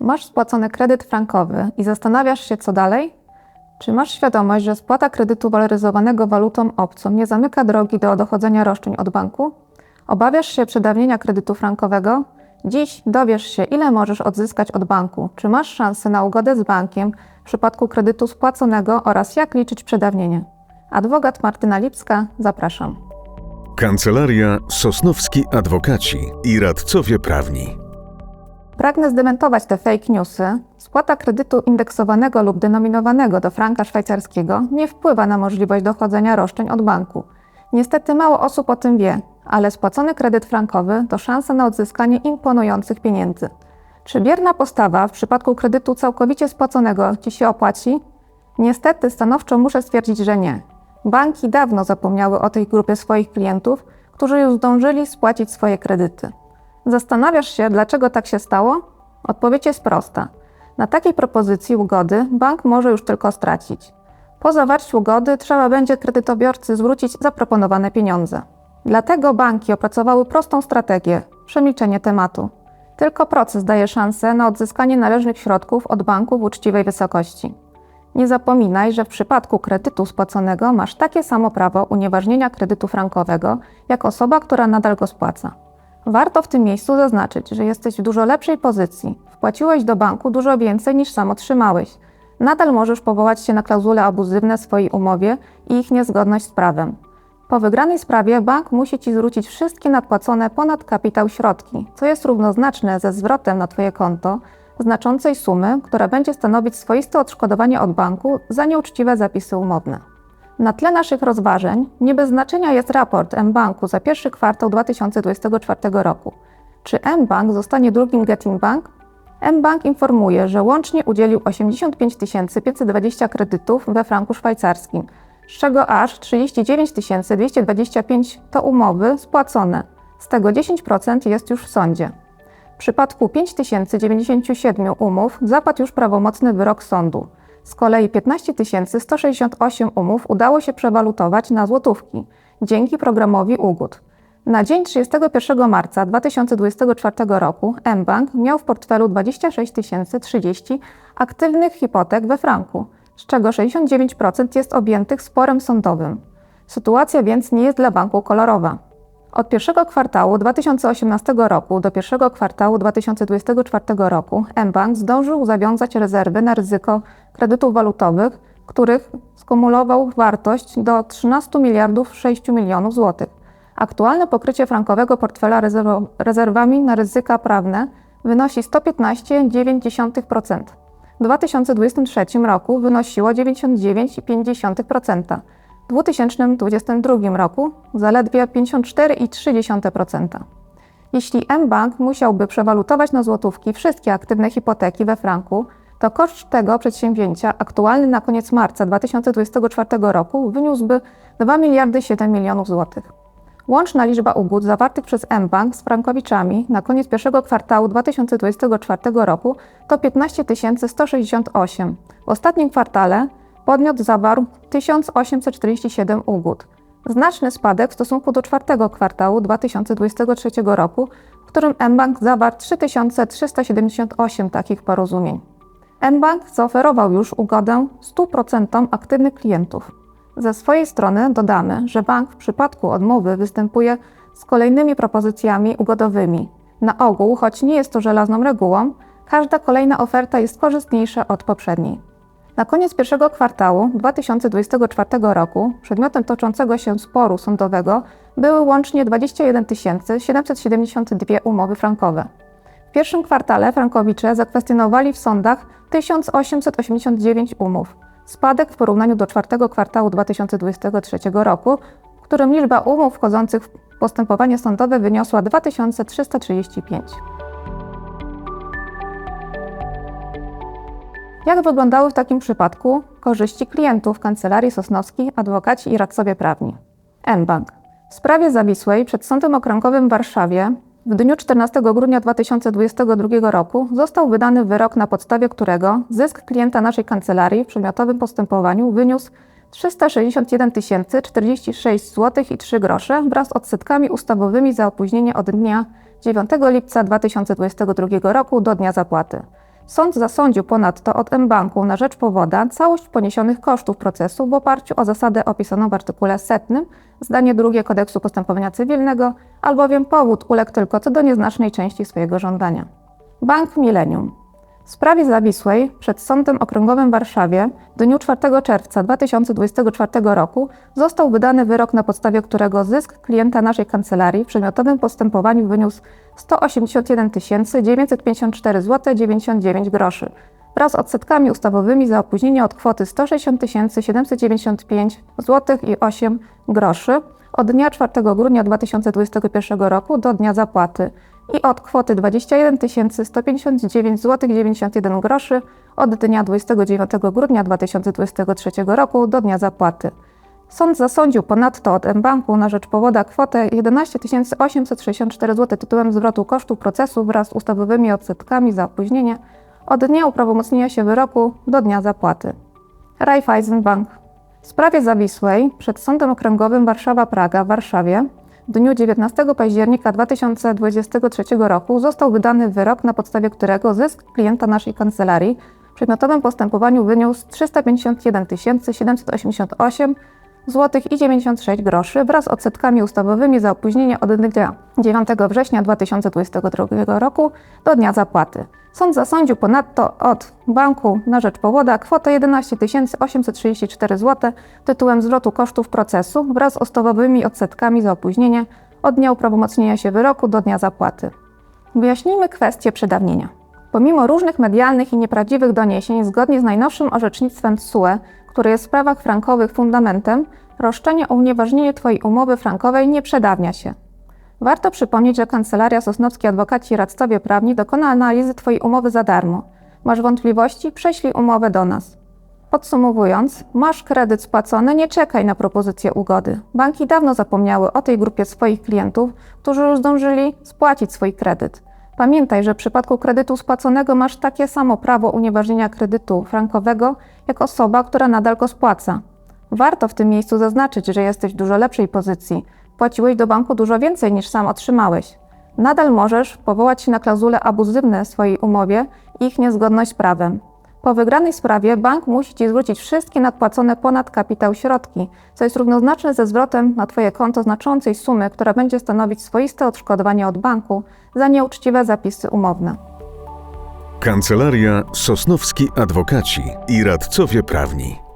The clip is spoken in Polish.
Masz spłacony kredyt frankowy i zastanawiasz się, co dalej? Czy masz świadomość, że spłata kredytu waloryzowanego walutą obcą nie zamyka drogi do dochodzenia roszczeń od banku? Obawiasz się przedawnienia kredytu frankowego? Dziś dowiesz się, ile możesz odzyskać od banku, czy masz szansę na ugodę z bankiem w przypadku kredytu spłaconego oraz jak liczyć przedawnienie. Adwokat Martyna Lipska, zapraszam. Kancelaria Sosnowski Adwokaci i Radcowie Prawni. Pragnę zdementować te fake newsy. Spłata kredytu indeksowanego lub denominowanego do franka szwajcarskiego nie wpływa na możliwość dochodzenia roszczeń od banku. Niestety mało osób o tym wie, ale spłacony kredyt frankowy to szansa na odzyskanie imponujących pieniędzy. Czy bierna postawa w przypadku kredytu całkowicie spłaconego Ci się opłaci? Niestety stanowczo muszę stwierdzić, że nie. Banki dawno zapomniały o tej grupie swoich klientów, którzy już zdążyli spłacić swoje kredyty. Zastanawiasz się, dlaczego tak się stało? Odpowiedź jest prosta. Na takiej propozycji ugody bank może już tylko stracić. Po zawarciu ugody trzeba będzie kredytobiorcy zwrócić zaproponowane pieniądze. Dlatego banki opracowały prostą strategię przemilczenie tematu. Tylko proces daje szansę na odzyskanie należnych środków od banku w uczciwej wysokości. Nie zapominaj, że w przypadku kredytu spłaconego masz takie samo prawo unieważnienia kredytu frankowego, jak osoba, która nadal go spłaca. Warto w tym miejscu zaznaczyć, że jesteś w dużo lepszej pozycji. Wpłaciłeś do banku dużo więcej niż sam otrzymałeś. Nadal możesz powołać się na klauzule abuzywne w swojej umowie i ich niezgodność z prawem. Po wygranej sprawie bank musi Ci zwrócić wszystkie nadpłacone ponad kapitał środki, co jest równoznaczne ze zwrotem na Twoje konto znaczącej sumy, która będzie stanowić swoiste odszkodowanie od banku za nieuczciwe zapisy umowne. Na tle naszych rozważań nie bez znaczenia jest raport mBanku za pierwszy kwartał 2024 roku. Czy mBank zostanie drugim Getting Bank? mBank informuje, że łącznie udzielił 85 520 kredytów we franku szwajcarskim, z czego aż 39 225 to umowy spłacone, z tego 10% jest już w sądzie. W przypadku 5097 umów zapadł już prawomocny wyrok sądu. Z kolei 15 168 umów udało się przewalutować na złotówki dzięki programowi ugód. Na dzień 31 marca 2024 roku mBank miał w portfelu 26 030 aktywnych hipotek we franku, z czego 69% jest objętych sporem sądowym. Sytuacja więc nie jest dla banku kolorowa. Od pierwszego kwartału 2018 roku do pierwszego kwartału 2024 roku mBank zdążył zawiązać rezerwy na ryzyko kredytów walutowych, których skumulował wartość do 13 miliardów 6 milionów złotych. Aktualne pokrycie frankowego portfela rezerw rezerwami na ryzyka prawne wynosi 115,9%. W 2023 roku wynosiło 99,5%. W 2022 roku zaledwie 54,3%. Jeśli mBank musiałby przewalutować na złotówki wszystkie aktywne hipoteki we franku, to koszt tego przedsięwzięcia aktualny na koniec marca 2024 roku wyniósłby 2 miliardy 7 milionów złotych. Łączna liczba ugód zawartych przez mBank z frankowiczami na koniec pierwszego kwartału 2024 roku to 15 168. W ostatnim kwartale podmiot zawarł 1847 ugód. Znaczny spadek w stosunku do czwartego kwartału 2023 roku, w którym mBank zawarł 3378 takich porozumień. mBank zaoferował już ugodę 100% aktywnych klientów. Ze swojej strony dodamy, że bank w przypadku odmowy występuje z kolejnymi propozycjami ugodowymi. Na ogół, choć nie jest to żelazną regułą, każda kolejna oferta jest korzystniejsza od poprzedniej. Na koniec pierwszego kwartału 2024 roku przedmiotem toczącego się sporu sądowego były łącznie 21 772 umowy frankowe. W pierwszym kwartale frankowicze zakwestionowali w sądach 1889 umów. Spadek w porównaniu do czwartego kwartału 2023 roku, w którym liczba umów wchodzących w postępowanie sądowe wyniosła 2335. Jak wyglądały w takim przypadku korzyści klientów Kancelarii Sosnowskiej, adwokaci i radcowie prawni? mBank. W sprawie zawisłej przed Sądem Okręgowym w Warszawie w dniu 14 grudnia 2022 roku został wydany wyrok, na podstawie którego zysk klienta naszej kancelarii w przedmiotowym postępowaniu wyniósł 361 046 zł i 3 grosze wraz z odsetkami ustawowymi za opóźnienie od dnia 9 lipca 2022 roku do dnia zapłaty. Sąd zasądził ponadto od mBanku na rzecz powoda całość poniesionych kosztów procesu w oparciu o zasadę opisaną w artykule setnym, zdanie drugie kodeksu postępowania cywilnego, albowiem powód uległ tylko co do nieznacznej części swojego żądania. Bank Millennium. W sprawie zawisłej przed Sądem Okręgowym w Warszawie w dniu 4 czerwca 2024 roku został wydany wyrok, na podstawie którego zysk klienta naszej kancelarii w przedmiotowym postępowaniu wyniósł 181 954 zł 99 groszy wraz z odsetkami ustawowymi za opóźnienie od kwoty 160 795 zł i 8 groszy od dnia 4 grudnia 2021 roku do dnia zapłaty i od kwoty 21 159 zł 91 groszy od dnia 29 grudnia 2023 roku do dnia zapłaty. Sąd zasądził ponadto od mBanku na rzecz powoda kwotę 11 864 zł tytułem zwrotu kosztów procesu wraz z ustawowymi odsetkami za opóźnienie od dnia uprawomocnienia się wyroku do dnia zapłaty. Raiffeisenbank. W sprawie zawisłej przed Sądem Okręgowym Warszawa-Praga w Warszawie w dniu 19 października 2023 roku został wydany wyrok, na podstawie którego zysk klienta naszej kancelarii w przedmiotowym postępowaniu wyniósł 351 788 zł i 96 groszy wraz z odsetkami ustawowymi za opóźnienie od dnia 9 września 2022 roku do dnia zapłaty. Sąd zasądził ponadto od banku na rzecz powoda kwotę 11 834 zł tytułem zwrotu kosztów procesu wraz z ustawowymi odsetkami za opóźnienie od dnia uprawomocnienia się wyroku do dnia zapłaty. Wyjaśnijmy kwestię przedawnienia. Pomimo różnych medialnych i nieprawdziwych doniesień, zgodnie z najnowszym orzecznictwem TSUE, które jest w sprawach frankowych fundamentem, roszczenie o unieważnienie Twojej umowy frankowej nie przedawnia się. Warto przypomnieć, że Kancelaria Sosnowski Adwokaci i Radcowie Prawni dokona analizy Twojej umowy za darmo. Masz wątpliwości? Prześlij umowę do nas. Podsumowując, masz kredyt spłacony, nie czekaj na propozycję ugody. Banki dawno zapomniały o tej grupie swoich klientów, którzy już zdążyli spłacić swój kredyt. Pamiętaj, że w przypadku kredytu spłaconego masz takie samo prawo unieważnienia kredytu frankowego, jak osoba, która nadal go spłaca. Warto w tym miejscu zaznaczyć, że jesteś w dużo lepszej pozycji. Płaciłeś do banku dużo więcej niż sam otrzymałeś. Nadal możesz powołać się na klauzule abuzywne w swojej umowie i ich niezgodność z prawem. Po wygranej sprawie bank musi Ci zwrócić wszystkie nadpłacone ponad kapitał środki, co jest równoznaczne ze zwrotem na Twoje konto znaczącej sumy, która będzie stanowić swoiste odszkodowanie od banku za nieuczciwe zapisy umowne. Kancelaria Sosnowski Adwokaci i Radcowie Prawni.